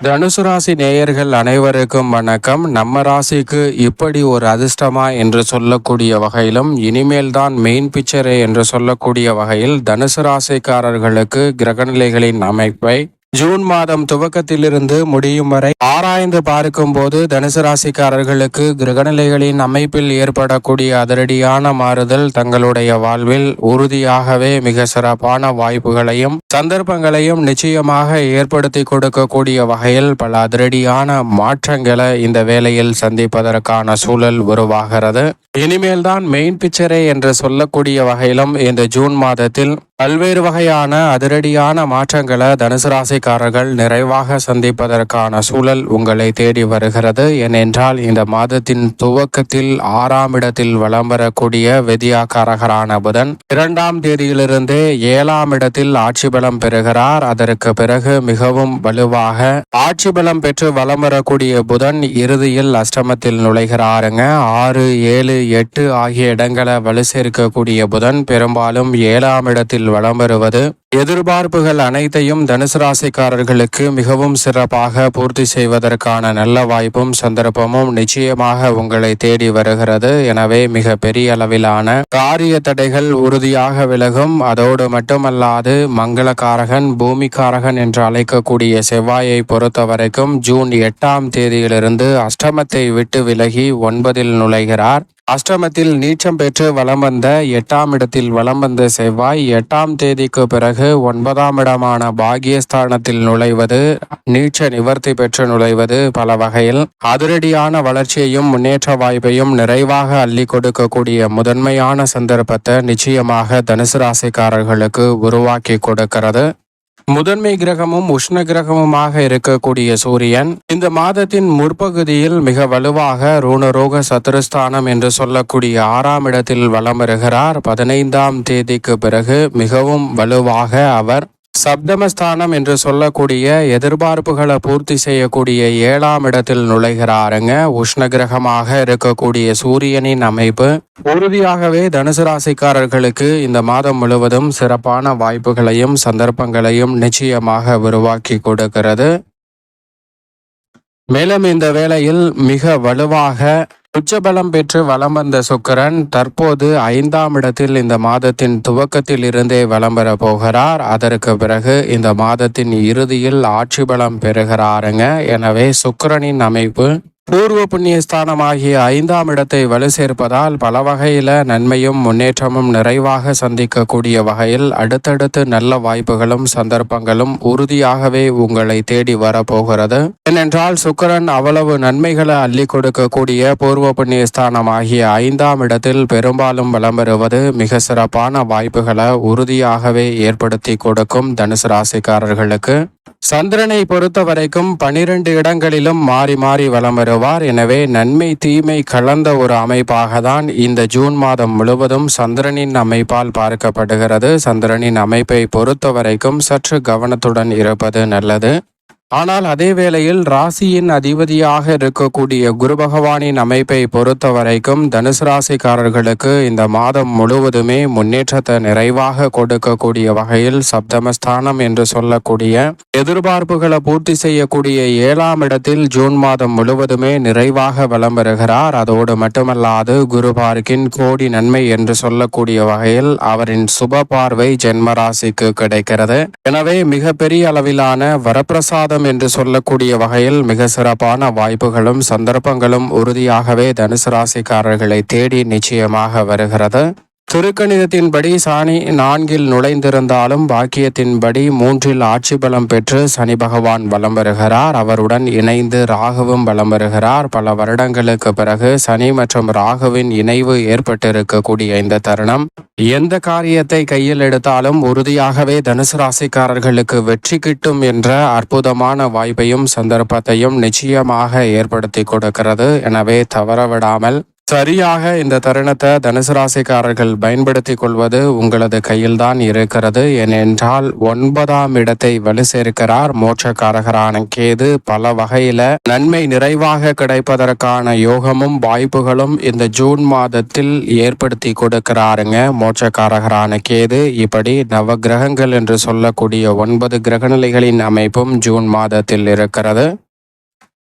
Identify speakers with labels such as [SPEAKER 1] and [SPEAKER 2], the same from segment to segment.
[SPEAKER 1] தனுசு ராசி நேயர்கள் அனைவருக்கும் வணக்கம். நம்ம ராசிக்கு இப்படி ஒரு அதிர்ஷ்டமா என்று சொல்லக்கூடிய வகையிலும் இனிமேல் தான் மெயின் பிக்சரே என்று சொல்லக்கூடிய வகையில் தனுசு ராசிக்காரர்களுக்கு கிரகநிலைகளின் அமைப்பை ஜூன் மாதம் துவக்கத்திலிருந்து முடியும் வரை ஆராய்ந்து பார்க்கும் போது தனுசு ராசிக்காரர்களுக்கு கிரகநிலைகளின் அமைப்பில் ஏற்படக்கூடிய அதிரடியான மாறுதல் தங்களுடைய வாழ்வில் உறுதியாகவே மிக சிறப்பான வாய்ப்புகளையும் சந்தர்ப்பங்களையும் நிச்சயமாக ஏற்படுத்தி கொடுக்கக்கூடிய வகையில் பல அதிரடியான மாற்றங்களை இந்த வேளையில் சந்திப்பதற்கான சூழல் உருவாகிறது. இனிமேல் தான் மெயின் பிக்சரே என்று சொல்லக்கூடிய வகையிலும் இந்த ஜூன் மாதத்தில் பல்வேறு வகையான அதிரடியான மாற்றங்களை தனுசு ராசிக்காரர்கள் நிறைவாக சந்திப்பதற்கான சூழல் உங்களை தேடி வருகிறது. ஏனென்றால் இந்த மாதத்தின் துவக்கத்தில் ஆறாம் இடத்தில் வலம் வரக்கூடிய விதியாக்காரகரான புதன் இரண்டாம் தேதியிலிருந்தே ஏழாம் இடத்தில் ஆட்சி பலம் பெறுகிறார். அதற்கு பிறகு மிகவும் வலுவாக ஆட்சி பலம் பெற்று வலம் வரக்கூடிய புதன் இறுதியில் அஷ்டமத்தில் நுழைகிறாருங்க. ஆறு ஏழு எட்டு ஆகிய இடங்களை வலு சேர்க்கக்கூடிய புதன் பெரும்பாலும் ஏழாம் இடத்தில் வலம் வருவது. எதிர்பார்ப்புகள் அனைத்தையும் தனுசு ராசிக்காரர்களுக்கு மிகவும் சிறப்பாக பூர்த்தி செய்வதற்கான நல்ல வாய்ப்பும் சந்தர்ப்பமும் நிச்சயமாக உங்களை தேடி வருகிறது. எனவே மிக பெரிய அளவிலான காரிய தடைகள் உறுதியாக விலகும். அதோடு மட்டுமல்லாது மங்களக்காரகன் பூமிக்காரகன் என்று அழைக்கக்கூடிய செவ்வாயை பொறுத்த வரைக்கும் ஜூன் எட்டாம் தேதியிலிருந்து அஷ்டமத்தை விட்டு விலகி ஒன்பதில் நுழைகிறார். அஷ்டமத்தில் நீச்சம் பெற்று வலம் வந்த எட்டாம் இடத்தில் வலம் வந்த செவ்வாய் எட்டாம் தேதிக்கு பிறகு ஒன்பதாம் இடமான பாகியஸ்தானத்தில் நுழைவது நீச்ச நிவர்த்தி பெற்று நுழைவது பல வகையில். அதிரடியான வளர்ச்சியையும் முன்னேற்ற வாய்ப்பையும் நிறைவாக அள்ளி கொடுக்கக்கூடிய முதன்மையான சந்தர்ப்பத்தை நிச்சயமாக தனுசு ராசிக்காரர்களுக்கு உருவாக்கி கொடுக்கிறது. முதன்மை கிரகமும் உஷ்ண கிரகமுமாக இருக்கக்கூடிய சூரியன் இந்த மாதத்தின் முற்பகுதியில் மிக வலுவாக ரூணரோக சத்துருஸ்தானம் என்று சொல்லக்கூடிய ஆறாம் இடத்தில் வலம் வருகிறார். பதினைந்தாம் தேதிக்கு பிறகு மிகவும் வலுவாக அவர் சப்தமஸ்தானம் என்று சொல்லக்கூடிய எதிர்பார்ப்புகளை பூர்த்தி செய்யக்கூடிய ஏழாம் இடத்தில் நுழைகிறாருங்க. உஷ்ண கிரகமாக இருக்கக்கூடிய சூரியனின் அமைப்பு. உறுதியாகவே தனுசு ராசிக்காரர்களுக்கு இந்த மாதம் முழுவதும் சிறப்பான வாய்ப்புகளையும் சந்தர்ப்பங்களையும் நிச்சயமாக உருவாக்கி கொடுக்கிறது. மேலும் இந்த வேளையில் மிக வலுவாக உச்சபலம் பெற்று வலம் வந்த சுக்கரன் தற்போது ஐந்தாம் இடத்தில் இந்த மாதத்தின் துவக்கத்தில் இருந்தே வலம் பெற போகிறார். அதற்கு பிறகு இந்த மாதத்தின் இறுதியில் ஆட்சி பலம் பெறுகிறாருங்க. எனவே சுக்கரனின் அமைப்பு பூர்வ புண்ணிய ஸ்தானமாகிய ஐந்தாம் இடத்தை வலு சேர்ப்பதால் பல வகையில நன்மையும் முன்னேற்றமும் நிறைவாக சந்திக்கக்கூடிய வகையில் அடுத்தடுத்து நல்ல வாய்ப்புகளும் சந்தர்ப்பங்களும் உறுதியாகவே உங்களை தேடி வரப்போகிறது. ஏனென்றால் சுக்கரன் அவ்வளவு நன்மைகளை அள்ளி கொடுக்கக்கூடிய பூர்வ புண்ணிய ஸ்தானமாகிய ஐந்தாம் இடத்தில் பெரும்பாலும் வலம் பெறுவது மிக சிறப்பான வாய்ப்புகளை உறுதியாகவே ஏற்படுத்தி கொடுக்கும் தனுசு ராசிக்காரர்களுக்கு. சந்திரனை பொறுத்த வரைக்கும் பனிரெண்டு இடங்களிலும் மாறி மாறி வலம் வருவார் எனவே நன்மை தீமை கலந்த ஒரு அமைப்பாக தான் இந்த ஜூன் மாதம் முழுவதும் சந்திரனின் அமைப்பால் பார்க்கப்படுகிறது. சந்திரனின் அமைப்பை பொறுத்த வரைக்கும் சற்று கவனத்துடன் இருப்பது நல்லது. ஆனால் அதே வேளையில் ராசியின் அதிபதியாக இருக்கக்கூடிய குரு பகவானின் அமைப்பை பொறுத்த வரைக்கும் தனுசு ராசிக்காரர்களுக்கு இந்த மாதம் முழுவதுமே முன்னேற்றத்தை நிறைவாக கொடுக்கக்கூடிய வகையில் சப்தமஸ்தானம் என்று சொல்லக்கூடிய எதிர்பார்ப்புகளை பூர்த்தி செய்யக்கூடிய ஏழாம் இடத்தில் ஜூன் மாதம் முழுவதுமே நிறைவாக வலம் வருகிறார். அதோடு மட்டுமல்லாது குரு பார்க்கின் கோடி நன்மை என்று சொல்லக்கூடிய வகையில் அவரின் சுப பார்வை ஜென்ம ராசிக்கு கிடைக்கிறது. எனவே மிகப்பெரிய அளவிலான வரப்பிரசாதம் என்று சொல்லக்கூடிய வகையில் மிக சிறப்பான வாய்ப்புகளும் சந்தர்ப்பங்களும் உறுதியாகவே தனுசு ராசிக்காரர்களை தேடி நிச்சயமாக வருகிறது. துருக்கணிதத்தின்படி சாணி நான்கில் நுழைந்திருந்தாலும் பாக்கியத்தின்படி மூன்றில் ஆட்சி பலம் பெற்று சனி பகவான் வலம் வருகிறார். அவருடன் இணைந்து ராகுவும் வலம் வருகிறார். பல வருடங்களுக்கு பிறகு சனி மற்றும் ராகுவின் இணைவு ஏற்பட்டிருக்கக்கூடிய இந்த தருணம். எந்த காரியத்தை கையில் எடுத்தாலும் உறுதியாகவே தனுசு ராசிக்காரர்களுக்கு வெற்றி கிட்டும் என்ற அற்புதமான வாய்ப்பையும் சந்தர்ப்பத்தையும் நிச்சயமாக ஏற்படுத்தி கொடுக்கிறது. எனவே தவறவிடாமல் சரியாக இந்த தருணத்தை தனுசு ராசிக்காரர்கள் பயன்படுத்திக் கொள்வது உங்களது கையில்தான் இருக்கிறது. ஏனென்றால் ஒன்பதாம் இடத்தை வலு சேர்க்கிறார் மோட்சக்காரகரான கேது. பல வகையில நன்மை நிறைவாக கிடைப்பதற்கான யோகமும் வாய்ப்புகளும் இந்த ஜூன் மாதத்தில் ஏற்படுத்தி கொடுக்கிறாருங்க மோட்சக்காரகரான கேது. இப்படி நவ கிரகங்கள் என்று சொல்லக்கூடிய ஒன்பது கிரகநிலைகளின் அமைப்பும் ஜூன் மாதத்தில் இருக்கிறது.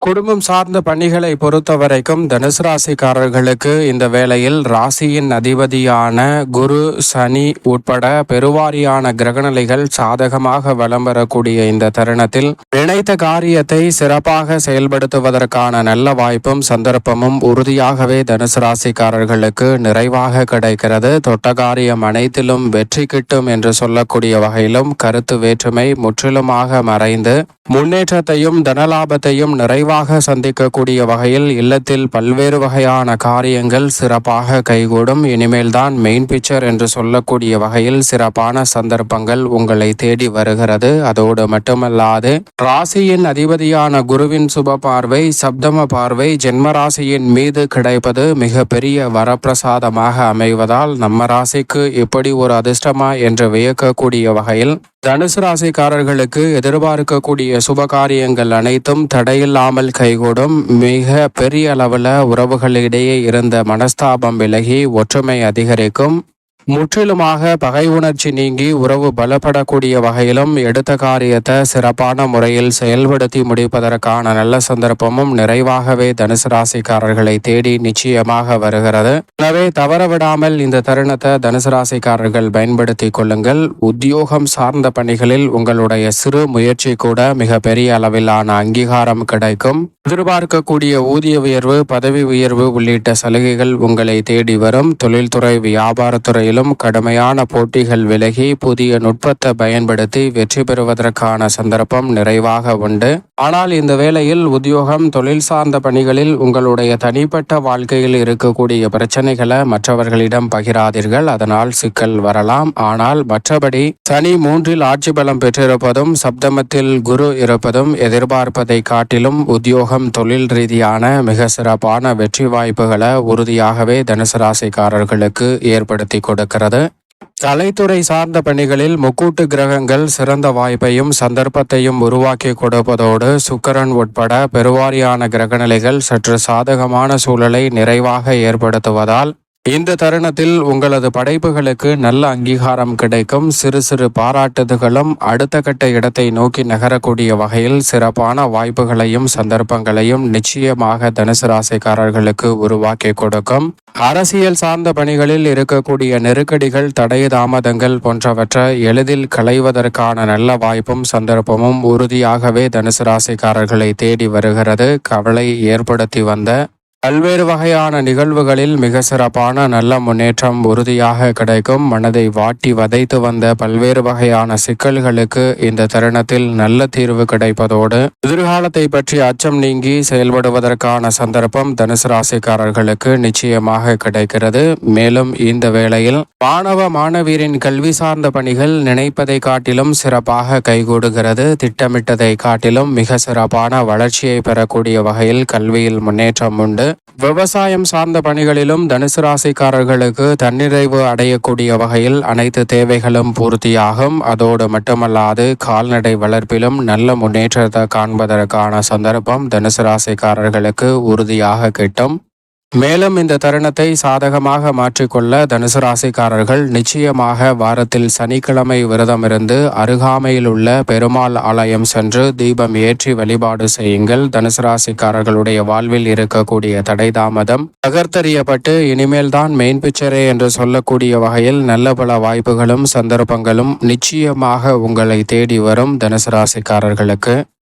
[SPEAKER 1] குடும்பம் சார்ந்த பணிகளை பொறுத்த வரைக்கும் தனுசு ராசிக்காரர்களுக்கு இந்த வேளையில் ராசியின் அதிபதியான குரு சனி உட்பட பெருவாரியான கிரகநிலைகள் சாதகமாக வலம் வரக்கூடிய இந்த தருணத்தில் நினைத்த காரியத்தை சிறப்பாக செயல்படுத்துவதற்கான நல்ல வாய்ப்பும் சந்தர்ப்பமும் உறுதியாகவே தனுசு ராசிக்காரர்களுக்கு நிறைவாக கிடைக்கிறது. தொட்ட காரியம் அனைத்திலும் வெற்றி கிட்டும் என்று சொல்லக்கூடிய வகையிலும் கருத்து வேற்றுமை முற்றிலுமாக மறைந்து முன்னேற்றத்தையும் தனலாபத்தையும் நிறைவாக சந்திக்கக்கூடிய வகையில் இல்லத்தில் பல்வேறு வகையான காரியங்கள் சிறப்பாக கைகூடும். இனிமேல்தான் மெயின் பிக்சர் என்று சொல்லக்கூடிய வகையில் சிறப்பான சந்தர்ப்பங்கள் உங்களை தேடி வருகிறது. அதோடு மட்டுமல்லாது ராசியின் அதிபதியான குருவின் சுப பார்வை சப்தம பார்வை ஜென்ம ராசியின் மீது கிடைப்பது மிக பெரிய வரப்பிரசாதமாக அமைவதால் நம்ம ராசிக்கு இப்படி ஒரு அதிர்ஷ்டமா என்று வியக்கக்கூடிய வகையில் தனுசு ராசிக்காரர்களுக்கு எதிர்பார்க்கக்கூடிய சுபகாரியங்கள் அனைத்தும் தடையில்லாமல் கைகூடும். மிக பெரிய அளவில் உறவுகளிடையே இருந்த மனஸ்தாபம் விலகி ஒற்றுமை அதிகரிக்கும். முற்றிலுமாக பகை உணர்ச்சி நீங்கி உறவு பலப்படக்கூடிய வகையிலும் எடுத்த காரியத்தை சிறப்பான முறையில் செயல்படுத்தி முடிப்பதற்கான நல்ல சந்தர்ப்பமும் நிறைவாகவே தனுசு ராசிக்காரர்களை தேடி நிச்சயமாக வருகிறது. எனவே தவறவிடாமல் இந்த தருணத்தை தனுசு ராசிக்காரர்கள் பயன்படுத்தி கொள்ளுங்கள். உத்தியோகம் சார்ந்த பணிகளில் உங்களுடைய சிறு முயற்சி கூட மிக பெரிய அளவிலான அங்கீகாரம் கிடைக்கும். எதிர்பார்க்கக்கூடிய ஊதிய உயர்வு பதவி உயர்வு உள்ளிட்ட சலுகைகள் உங்களை தேடி வரும். தொழில்துறை வியாபாரத்துறையிலும் மேலும் கடுமையான போட்டிகள் விலகி புதிய நுட்பத்தை பயன்படுத்தி வெற்றி பெறுவதற்கான சந்தர்ப்பம் நிறைவாக உண்டு. ஆனால் இந்த வேளையில் உத்தியோகம் தொழில் சார்ந்த பணிகளில் உங்களுடைய தனிப்பட்ட வாழ்க்கையில் இருக்கக்கூடிய பிரச்சனைகளை மற்றவர்களிடம் பகிராதீர்கள். அதனால் சிக்கல் வரலாம். ஆனால் மற்றபடி சனி மூன்றில் ஆட்சி பலம் பெற்றிருப்பதும் சப்தமத்தில் குரு இருப்பதும் எதிர்பார்ப்பதை காட்டிலும் உத்தியோகம் தொழில் ரீதியான மிக சிறப்பான வெற்றி வாய்ப்புகளை உறுதியாகவே தனுசு ராசிக்காரர்களுக்கு ஏற்படுத்தி கொடுக்கும். இருக்கிறது கலைத்துறை சார்ந்த பணிகளில் முக்கூட்டு கிரகங்கள் சிறந்த வாய்ப்பையும் சந்தர்ப்பத்தையும் உருவாக்கி கொடுப்பதோடு சுக்கரன் உட்பட பெருவாரியான கிரகநிலைகள் சற்று சாதகமான சூழலை நிறைவாக ஏற்படுத்துவதால் இந்த தருணத்தில் உங்களது படைப்புகளுக்கு நல்ல அங்கீகாரம் கிடைக்கும். சிறு சிறு பாராட்டுதல்களும் அடுத்த கட்ட இடத்தை நோக்கி நகரக்கூடிய வகையில் சிறப்பான வாய்ப்புகளையும் சந்தர்ப்பங்களையும் நிச்சயமாக தனுசு ராசிக்காரர்களுக்கு உருவாக்கி கொடுக்கும். அரசியல் சார்ந்த பணிகளில் இருக்கக்கூடிய நெருக்கடிகள் தடை தாமதங்கள் போன்றவற்றை எளிதில் களைவதற்கான நல்ல வாய்ப்பும் சந்தர்ப்பமும் உறுதியாகவே தனுசு ராசிக்காரர்களை தேடி வருகிறது. கவலை ஏற்படுத்தி வந்த பல்வேறு வகையான நிகழ்வுகளில் மிக சிறப்பான நல்ல முன்னேற்றம் உறுதியாக கிடைக்கும். மனதை வாட்டி வதைத்து வந்த பல்வேறு வகையான சிக்கல்களுக்கு இந்த தருணத்தில் நல்ல தீர்வு கிடைப்பதோடு எதிர்காலத்தை பற்றி அச்சம் நீங்கி செயல்படுவதற்கான சந்தர்ப்பம் தனுசு ராசிக்காரர்களுக்கு நிச்சயமாக கிடைக்கிறது. மேலும் இந்த வேளையில் மாணவ மாணவியரின் கல்வி சார்ந்த பணிகள் நினைப்பதை காட்டிலும் சிறப்பாக கைகூடுகிறது. திட்டமிட்டதை காட்டிலும் மிக சிறப்பான வளர்ச்சியை பெறக்கூடிய வகையில் கல்வியில் முன்னேற்றம் உண்டு. விவசாயம் சார்ந்த பணிகளிலும் தனுசு ராசிக்காரர்களுக்கு தன்னிறைவு அடையக்கூடிய வகையில் அனைத்து தேவைகளும் பூர்த்தியாகும். அதோடு மட்டுமல்லாது கால்நடை வளர்ப்பிலும் நல்ல முன்னேற்றத்தை காண்பதற்கான சந்தர்ப்பம் தனுசு ராசிக்காரர்களுக்கு உறுதியாக கிட்டும். மேலும் இந்த தருணத்தை சாதகமாக மாற்றிக்கொள்ள தனுசு ராசிக்காரர்கள் நிச்சயமாக வாரத்தில் சனிக்கிழமை விரதமிருந்து அருகாமையில் உள்ள பெருமாள் ஆலயம் சென்று தீபம் ஏற்றி வழிபாடு செய்யுங்கள். தனுசு ராசிக்காரர்களுடைய வாழ்வில் இருக்கக்கூடிய தடை தாமதம் தகர்த்தறியப்பட்டு இனிமேல் தான் மெயின் பிக்சரே என்று சொல்லக்கூடிய வகையில் நல்ல பல வாய்ப்புகளும் சந்தர்ப்பங்களும் நிச்சயமாக உங்களை தேடி வரும் தனுசு ராசிக்காரர்களுக்கு.